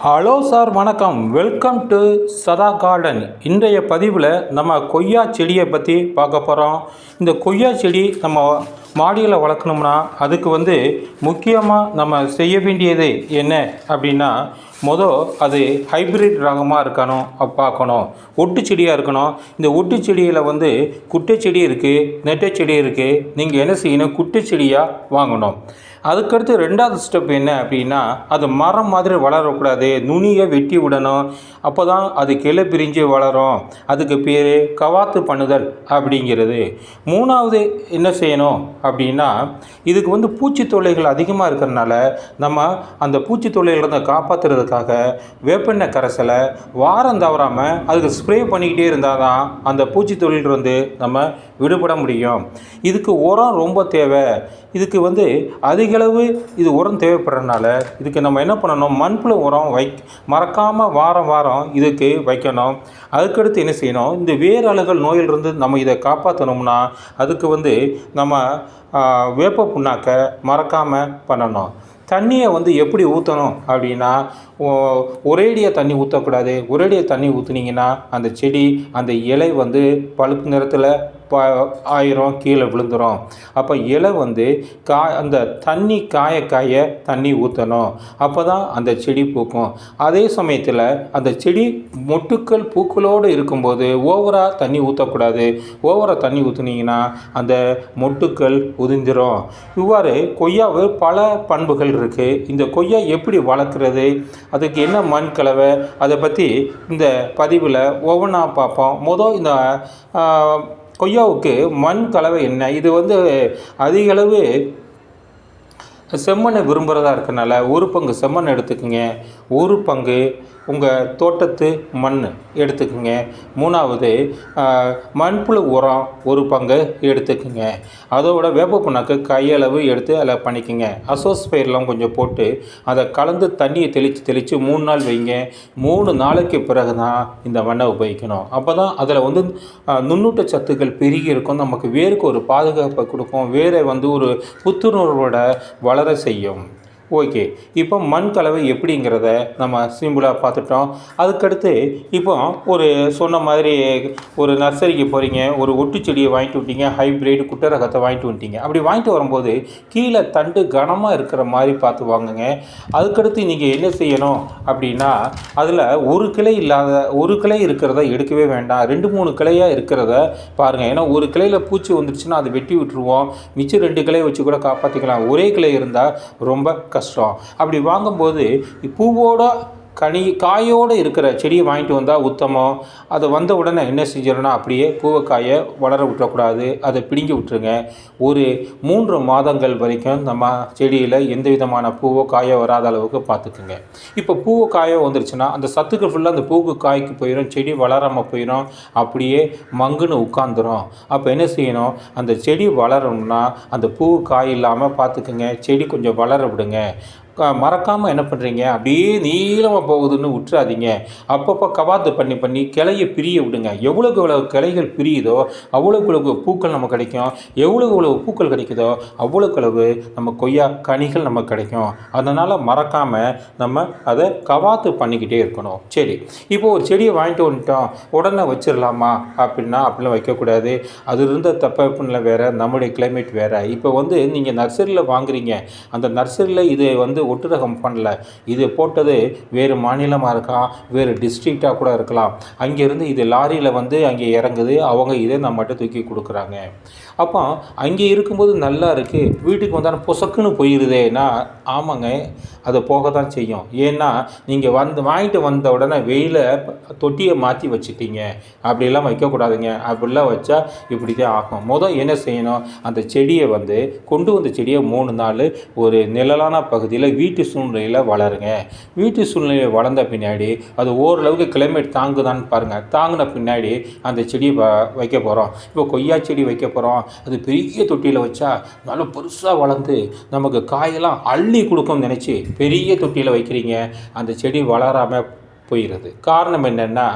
Hello sir வணக்கம். Welcome to Sadha garden. இன்றைய பதிவில் நம்ம கொய்யா செடியை பற்றி பார்க்க போகிறோம் இந்த கொய்யா செடி நம்ம மாடியில் வளர்க்கணும்னா அதுக்கு வந்து முக்கியமாக நம்ம செய்ய வேண்டியது என்ன அப்படின்னா மொதல் அது ஹைப்ரிட் ரகமாக இருக்கணும் பார்க்கணும். ஒட்டு செடியாக இருக்கணும். இந்த ஒட்டு செடியில் வந்து குட்டை செடி இருக்குது நெட்டை செடி இருக்குது நீங்கள் என்ன செய்யணும்? குட்டை செடியாக வாங்கணும். அதுக்கடுத்து ரெண்டாவது ஸ்டெப் என்ன அப்படின்னா அது மரம் மாதிரி வளரக்கூடாது. நுனியை வெட்டி விடணும். அப்போ தான் அது கிளை பிரிஞ்சு வளரும். அதுக்கு பேர் கவாத்து பண்ணுதல் அப்படிங்கிறது. மூணாவது என்ன செய்யணும் அப்படின்னா இதுக்கு வந்து பூச்சி தொல்லைகள் அதிகமாக இருக்கிறனால நம்ம அந்த பூச்சி தொல்லைகளிருந்து காப்பாற்றுறதுக்காக வேப்பெண்ணெய் கரைசலை வாரம் தவறாமல் அதுக்கு ஸ்ப்ரே பண்ணிக்கிட்டே இருந்தால் தான் அந்த பூச்சி தொழிலிருந்து நம்ம விடுபட முடியும். இதுக்கு உரம் ரொம்ப தேவை. இதுக்கு வந்து அதிக அதிகளவு இது உரம் தேவைப்படுறதுனால இதுக்கு நம்ம என்ன பண்ணணும்? மண்புழு உரம் வை மறக்காமல் வாரம் வாரம் இதுக்கு வைக்கணும். அதுக்கடுத்து என்ன செய்யணும்? இந்த வேரழுகல் நோயிலிருந்து நம்ம இதை காப்பாற்றணும்னா அதுக்கு வந்து நம்ம வேப்ப புண்ணாக்கை மறக்காமல் பண்ணணும். தண்ணியை வந்து எப்படி ஊற்றணும் அப்படின்னா ஒரேடியாக தண்ணி ஊற்றக்கூடாது ஒரேடியாக தண்ணி ஊற்றுனீங்கன்னா அந்த செடி அந்த இலை வந்து பழுப்பு நிறத்தில் ப ஆயிரும் கீழே விழுந்துரும். அப்போ இலை வந்து கா அந்த தண்ணி காய காய தண்ணி ஊற்றணும் அப்போ தான் அந்த செடி பூக்கும். அதே சமயத்தில் அந்த செடி மொட்டுக்கள் பூக்களோடு இருக்கும்போது ஓவராக தண்ணி ஊற்றக்கூடாது ஓவராக தண்ணி ஊற்றுனீங்கன்னா அந்த மொட்டுக்கள் உதிஞ்சிரும் இவ்வாறு கொய்யாவு பல பண்புகள் இருக்குது இந்த கொய்யா எப்படி வளர்க்குறது? அதுக்கு என்ன மண் கலவை? அதை பற்றி இந்த பதிவில் ஒவ்வொன்றா பார்ப்போம். மொதல் இந்த கொய்யாவுக்கு மண் கலவை என்ன இது வந்து அதிகளவு செம்மண்ணை விரும்புகிறதா இருக்கனால ஒரு பங்கு செம்மண் எடுத்துக்கோங்க. ஒரு பங்கு உங்கள் தோட்டத்து மண் எடுத்துக்கோங்க. மூணாவது மண்புழு உரம் ஒரு பங்கு எடுத்துக்கோங்க. அதோட வேப்ப புண்ணாக்கு கையளவு எடுத்து அதில் பண்ணிக்கோங்க. அசோஸ்பயர்லாம் கொஞ்சம் போட்டு அதை கலந்து தண்ணியை தெளித்து தெளித்து மூணு நாள் வைங்க. மூணு நாளைக்கு பிறகு தான் இந்த மண்ணை உபயோகிக்கணும். அப்போ தான் அதில் வந்து நுண்ணூட்ட சத்துக்கள் பெருகி இருக்கும். நமக்கு வேருக்கு ஒரு பாதுகாப்பை கொடுக்கும். வேரை வந்து ஒரு புத்துணர்வோட வளர செய்யும். ஓகே. இப்போ மண் கலவை எப்படிங்கிறத நம்ம சிம்பிளாக பார்த்துட்டோம். அதுக்கடுத்து இப்போ ஒரு சொன்ன மாதிரி ஒரு நர்சரிக்கு போகிறீங்க ஒரு ஒட்டு செடியை வாங்கிட்டு விட்டீங்க ஹைப்ரிட் குட்டை ரகத்தை வாங்கிட்டு வந்துட்டீங்க. அப்படி வாங்கிட்டு வரும்போது கீழே தண்டு கனமாக இருக்கிற மாதிரி பார்த்து வாங்குங்க. அதுக்கடுத்து நீங்கள் என்ன செய்யணும் அப்படின்னா அதில் ஒரு கிளை இல்லாத ஒரு கிளை இருக்கிறத எடுக்கவே வேண்டாம். ரெண்டு மூணு கிளையாக இருக்கிறத பாருங்கள் ஏன்னா ஒரு கிளையில் பூச்சி வந்துருச்சுன்னா அதை வெட்டி விட்டுருவோம். மிச்சம் ரெண்டு கிளையை வச்சு கூட காப்பாற்றிக்கலாம் ஒரே கிளை இருந்தால் ரொம்ப கஷ்டம் அப்படி வாங்கும்போது பூவோட கனி காயோடு இருக்கிற செடியை வாங்கிட்டு வந்தால் உத்தமம். அதை வந்த உடனே என்ன செஞ்சிடணும்னா அப்படியே பூவை காயை வளர விட்டுறக்கூடாது அதை பிடுங்கி விட்டுருங்க. ஒரு மூன்று மாதங்கள் வரைக்கும் நம்ம செடியில் எந்த விதமான பூவோ காயோ வராத அளவுக்கு பார்த்துக்குங்க. இப்போ பூவோ காயோ வந்துருச்சுன்னா அந்த சத்துக்கள் ஃபுல்லாக அந்த பூவுக்கு காய்க்கு போயிடும் செடி வளராமல் போயிடும் அப்படியே மங்குன்னு உட்காந்துரும் அப்போ என்ன செய்யணும்? அந்த செடி வளரணும்னா அந்த பூ காய் இல்லாமல் பார்த்துக்குங்க. செடி கொஞ்சம் வளர விடுங்க. மறக்காமல் என்ன பண்ணுறீங்க அப்படியே நீளமாக போகுதுன்னு விட்டுறாதீங்க அப்பப்போ கவாத்து பண்ணி பண்ணி கிளையை பிரிய விடுங்க. எவ்வளோக்கு எவ்வளோ கிளைகள் பிரியுதோ அவ்வளோக்கு எவ்வளவு பூக்கள் நமக்கு கிடைக்கும். எவ்வளோக்கு எவ்வளவு பூக்கள் கிடைக்குதோ அவ்வளோக்கு அளவு நம்ம கொய்யா கனிகள் நமக்கு கிடைக்கும். அதனால் மறக்காமல் நம்ம அதை கவாத்து பண்ணிக்கிட்டே இருக்கணும். சரி இப்போ ஒரு செடியை வாங்கிட்டு வந்துட்டோம். உடனே வச்சிடலாமா? அப்படின்னா அப்படிலாம் வைக்கக்கூடாது. அது இருந்த தப்பப்பில் வேறு நம்முடைய கிளைமேட் வேறு. இப்போ வந்து நீங்கள் நர்சரியில் வாங்குறீங்க. அந்த நர்சரியில் இது வந்து ஒட்டுரகம் பண்ணல. இது போட்டது வேறு மாநிலமாக இருக்கலாம் வேறு டிஸ்ட்ரிக்டாக கூட இருக்கலாம். அங்கேருந்து இது லாரியில் வந்து அங்கே இறங்குது. அவங்க இதை நம்மகிட்ட தூக்கி கொடுக்குறாங்க. அப்போ அங்கே இருக்கும்போது நல்லா இருக்குது வீட்டுக்கு வந்தாலும் பொசக்குன்னு போயிடுதேன்னா ஆமாங்க அது போக தான் செய்யும். ஏன்னா நீங்கள் வந்து வாங்கிட்டு வந்த உடனே வெயில தொட்டியை மாற்றி வச்சுட்டீங்க. அப்படிலாம் வைக்கக்கூடாதுங்க. அப்படிலாம் வச்சா இப்படி தான் ஆகும். மொதல் என்ன செய்யணும்? அந்த செடியை வந்து கொண்டு வந்த செடியை மூணு நாள் ஒரு நிழலான பகுதியில் வீட்டு சூழ்நிலையில் வளருங்க. வீட்டு சூழ்நிலையில் வளர்ந்த பின்னாடி அது ஓரளவுக்கு கிளைமேட் தாங்குதான்னு பாருங்கள் தாங்கின பின்னாடி அந்த செடியை வ- வைக்க போகிறோம் இப்போ கொய்யா செடி வைக்க போகிறோம் அது பெரிய தொட்டியில் வச்சா நல்லா பெருசாக வளர்ந்து நமக்கு காயெல்லாம் அள்ளி கொடுக்கும்னு நினச்சி பெரிய தொட்டியில் வைக்கிறீங்க. அந்த செடி வளராமல் போயிடுது காரணம் என்னென்னா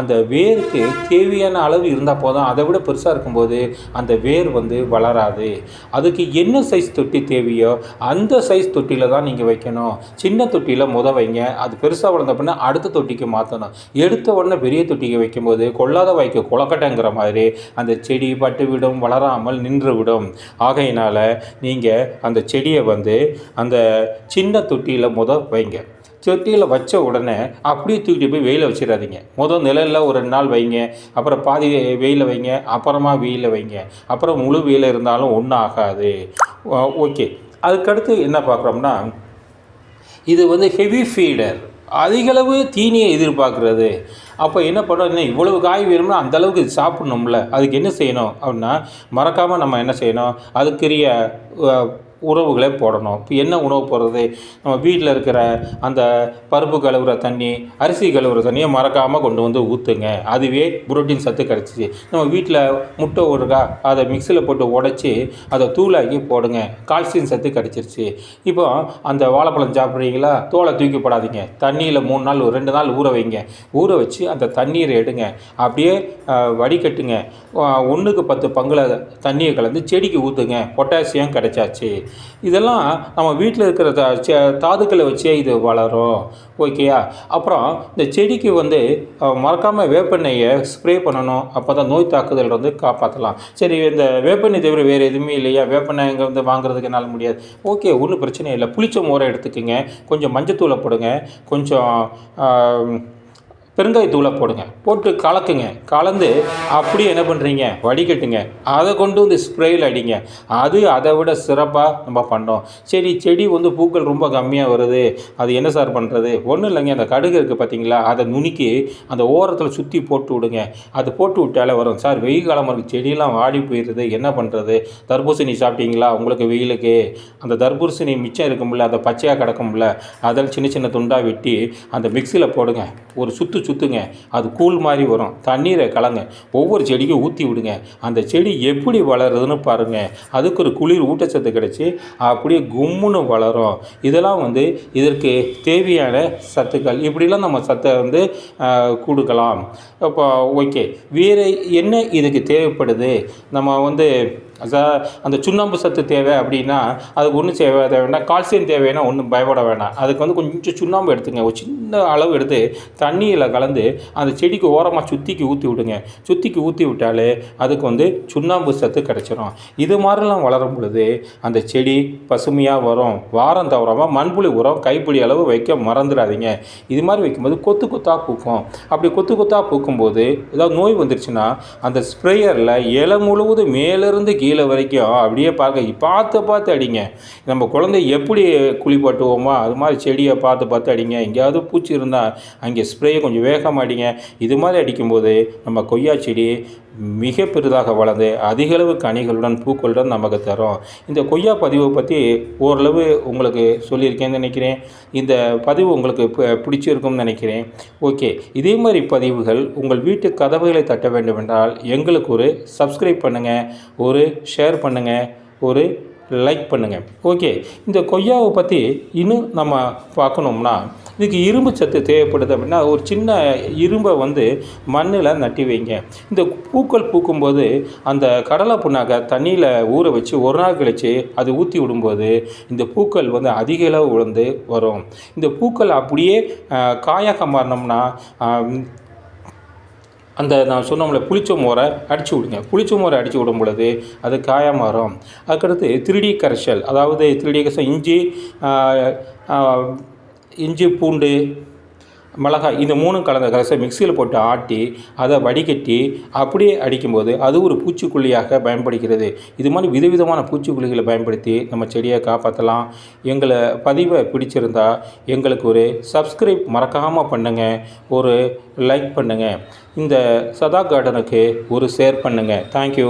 அந்த வேருக்கு தேவையான அளவு இருந்தால் போதும். அதை விட பெருசாக இருக்கும்போது அந்த வேர் வந்து வளராது. அதுக்கு என்ன சைஸ் தொட்டி தேவையோ அந்த சைஸ் தொட்டியில் தான் நீங்கள் வைக்கணும். சின்ன தொட்டியில் முத வைங்க. அது பெருசாக வளர்ந்த பின்னா அடுத்த தொட்டிக்கு மாற்றணும் எடுத்த உடனே பெரிய தொட்டிக்கு வைக்கும்போது கொள்ளாத வைக்க குளக்கட்டைங்கிற மாதிரி அந்த செடி பட்டு விடும் வளராமல் நின்று விடும் ஆகையினால் நீங்கள் அந்த செடியை வந்து அந்த சின்ன தொட்டியில் முத வைங்க. தொட்டியில் வச்ச உடனே அப்படியே தூக்கிட்டு போய் வெயில வச்சிடாதீங்க முதல் நிழலில் ஒரு ரெண்டு நாள் வைங்க. அப்புறம் பாதி வெயில வைங்க. அப்புறமா வெயில வைங்க. அப்புறம் முழு வெயில் இருந்தாலும் ஒன்றும் ஆகாது. ஓகே. அதுக்கடுத்து என்ன பார்க்குறோம்னா இது வந்து ஹெவி ஃபீடர் அதிகளவு தீனியை எதிர்பார்க்குறது. அப்போ என்ன பண்ணுறோம் இவ்வளவு காய் வேணும்னா அந்தளவுக்கு இது சாப்பிட்ணும்ல. அதுக்கு என்ன செய்யணும்? அப்படின்னா மறக்காமல் நம்ம என்ன செய்யணும்? அதுக்குரிய உறவுகளை போடணும். இப்போ என்ன உணவு போடுறது? நம்ம வீட்டில் இருக்கிற அந்த பருப்பு கழுவுற தண்ணி அரிசி கழுவுற தண்ணியை மறக்காமல் கொண்டு வந்து ஊற்றுங்க அதுவே புரோட்டீன் சத்து கிடச்சிச்சு. நம்ம வீட்டில் முட்டை ஊறுகா அதை மிக்சியில் போட்டு உடச்சி அதை தூளாக்கி போடுங்க. கால்சியம் சத்து கிடச்சிருச்சு. இப்போ அந்த வாழைப்பழம் சாப்பிட்றீங்களா? தோலை தூக்கி போடாதீங்க. தண்ணியில் மூணு நாள் ஒரு ரெண்டு நாள் ஊற வைங்க. ஊற வச்சு அந்த தண்ணீரை எடுங்க. அப்படியே வடிகட்டுங்க. ஒன்றுக்கு பத்து பங்குல தண்ணியை கலந்து செடிக்கு ஊற்றுங்க பொட்டாசியம் கிடைச்சாச்சு. இதெல்லாம் நம்ம வீட்டில் இருக்கிற த- சே- தாதுக்களை வச்சே இது வளரும். ஓகேயா அப்புறம் இந்த செடிக்கு வந்து மறக்காமல் வேப்பெண்ணெயை ஸ்ப்ரே பண்ணணும். அப்போ தான் நோய் தாக்குதல் வந்து காப்பாற்றலாம் சரி இந்த வேப்பெண்ணெய் தவிர வேறு எதுவுமே இல்லையா? வேப்பெண்ணெய் இங்கே வந்து வாங்குறதுக்கு என்னால் முடியாது. ஓகே ஒன்றும் பிரச்சனை இல்லை. புளிச்ச மோரை எடுத்துக்கோங்க. கொஞ்சம் மஞ்சத்தூளை போடுங்க. கொஞ்சம் பெருங்காயத்தூளை போடுங்க. போட்டு கலக்குங்க. கலந்து அப்படியே என்ன பண்ணுறீங்க வடிகட்டுங்க. அதை கொண்டு வந்து ஸ்ப்ரேயில் அடிங்க. அது அதை விட சிறப்பாக நம்ம பண்ணோம். சரி செடி வந்து பூக்கள் ரொம்ப கம்மியாக வருது. அது என்ன சார் பண்ணுறது ஒன்றும் இல்லைங்க. அந்த கடுகு இருக்குது பார்த்தீங்களா அதை நுணுக்கி அந்த ஓரத்தில் சுற்றி போட்டு விடுங்க. அது போட்டு விட்டாலே வரும். சார் வெயில் காலமாக இருக்குது செடியெல்லாம் வாடி போயிடுது என்ன பண்ணுறது தர்பூசணி சாப்பிட்டீங்களா? உங்களுக்கு வெயிலுக்கு. அந்த தர்பூசணி மிச்சம் இருக்கும்ல அந்த பச்சையாக கிடக்கும்ல அதில் சின்ன சின்ன துண்டாக வெட்டி அந்த மிக்சியில் போடுங்க. ஒரு சுற்று சுற்றுங்க அது கூழ் மாதிரி வரும். தண்ணீரை கலங்க. ஒவ்வொரு செடிக்கும் ஊற்றி விடுங்க. அந்த செடி எப்படி வளருதுன்னு பாருங்கள் அதுக்கு ஒரு குளிர் ஊட்டச்சத்து கிடச்சி அப்படியே கும்முன்னு வளரும். இதெல்லாம் வந்து இதற்கு தேவையான சத்துக்கள். இப்படிலாம் நம்ம சத்தை வந்து கொடுக்கலாம். இப்போ ஓகே. வேறு என்ன இதுக்கு தேவைப்படுது? நம்ம வந்து அந்த சுண்ணாம்பு சத்து தேவை அப்படின்னா அதுக்கு ஒன்றும் தேவை தேவைன்னா கால்சியம் தேவைன்னா ஒன்றும் பயப்பட வேணாம் அதுக்கு வந்து கொஞ்சம் சுண்ணாம்பு எடுத்துங்க ஒரு சின்ன அளவு எடுத்து தண்ணியில் கலந்து அந்த செடிக்கு ஓரமாக சுற்றிக்கு ஊற்றி விடுங்க. சுற்றிக்கு ஊற்றி விட்டாலே அதுக்கு வந்து சுண்ணாம்பு சத்து கிடச்சிரும். இது மாதிரிலாம் வளரும் பொழுது அந்த செடி பசுமையாக வரும். வாரம் தவறாமல் மண்புழு உரம் கைப்பிடி அளவு வைக்க மறந்துடாதீங்க. இது மாதிரி வைக்கும்போது கொத்து கொத்தாக பூக்கும். அப்படி கொத்து கொத்தாக பூக்கும்போது ஏதாவது நோய் வந்துருச்சுன்னா அந்த ஸ்ப்ரேயரில் இலை முழுவதும் மேலேருந்து கீழே கீழே வரைக்கும் அப்படியே பார்க்க பார்த்து பார்த்து அடிங்க. நம்ம குழந்தை எப்படி குளிப்பாட்டுவோமோ அது மாதிரி செடியை பார்த்து பார்த்து அடிங்க. எங்கேயாவது பூச்சி இருந்தால் அங்கே ஸ்ப்ரேயை கொஞ்சம் வேகமாக அடிங்க. இது மாதிரி அடிக்கும்போது நம்ம கொய்யா செடி மிக பெரிதாக வளர்ந்து அதிகளவு கனிகளுடன் பூக்களுடன் நமக்கு தரும். இந்த கொய்யா பதிவை பற்றி ஓரளவு உங்களுக்கு சொல்லியிருக்கேன்னு நினைக்கிறேன். இந்த பதிவு உங்களுக்கு பி- பிடிச்சிருக்கும்னு நினைக்கிறேன். ஓகே. இதே மாதிரி பதிவுகள் உங்கள் வீட்டு கதவுகளை தட்ட வேண்டும் என்றால் எங்களுக்கு ஒரு சப்ஸ்கிரைப் பண்ணுங்கள் ஒரு ஷேர் பண்ணுங்கள் ஒரு லைக் பண்ணுங்கள் ஓகே இந்த கொய்யாவை பற்றி இன்னும் நம்ம பார்க்கணும்னா இதுக்கு இரும்பு சத்து தேவைப்படுது அப்படின்னா ஒரு சின்ன இரும்பை வந்து மண்ணில் நட்டி வைங்க. இந்த பூக்கள் பூக்கும்போது அந்த கடலை புண்ணாக்க தண்ணியில் ஊற வச்சு ஒரு நாள் கழித்து அது ஊற்றி விடும்போது இந்த பூக்கள் வந்து அதிக அளவு உழந்து வரும். இந்த பூக்கள் அப்படியே ஆஹ், காயாக மாறினோம்னா அந்த நான் சொன்னோம்ல புளிச்ச மோரை அடித்து விடுங்க. புளிச்ச மோரை அடித்து விடும் பொழுது அது காய மாறும். அதுக்கடுத்து திருடி கரைசல். அதாவது திருடி கரைசல் இஞ்சி இஞ்சி பூண்டு மிளகாய் இந்த மூணும் கலந்த கரைசை மிக்சியில் போட்டு ஆட்டி அதை வடிகட்டி அப்படியே அடிக்கும்போது அது ஒரு பூச்சிக்கொல்லியாக பயன்படுகிறது. இது மாதிரி விதவிதமான பூச்சிக்கொல்லிகளை பயன்படுத்தி நம்ம செடியை காப்பாற்றலாம். எங்களை பதிவை பிடிச்சிருந்தா எங்களுக்கு ஒரு சப்ஸ்கிரைப் மறக்காமல் பண்ணுங்கள் ஒரு லைக் பண்ணுங்கள் இந்த சதா கார்டனுக்கு ஒரு ஷேர் பண்ணுங்கள் தேங்க்யூ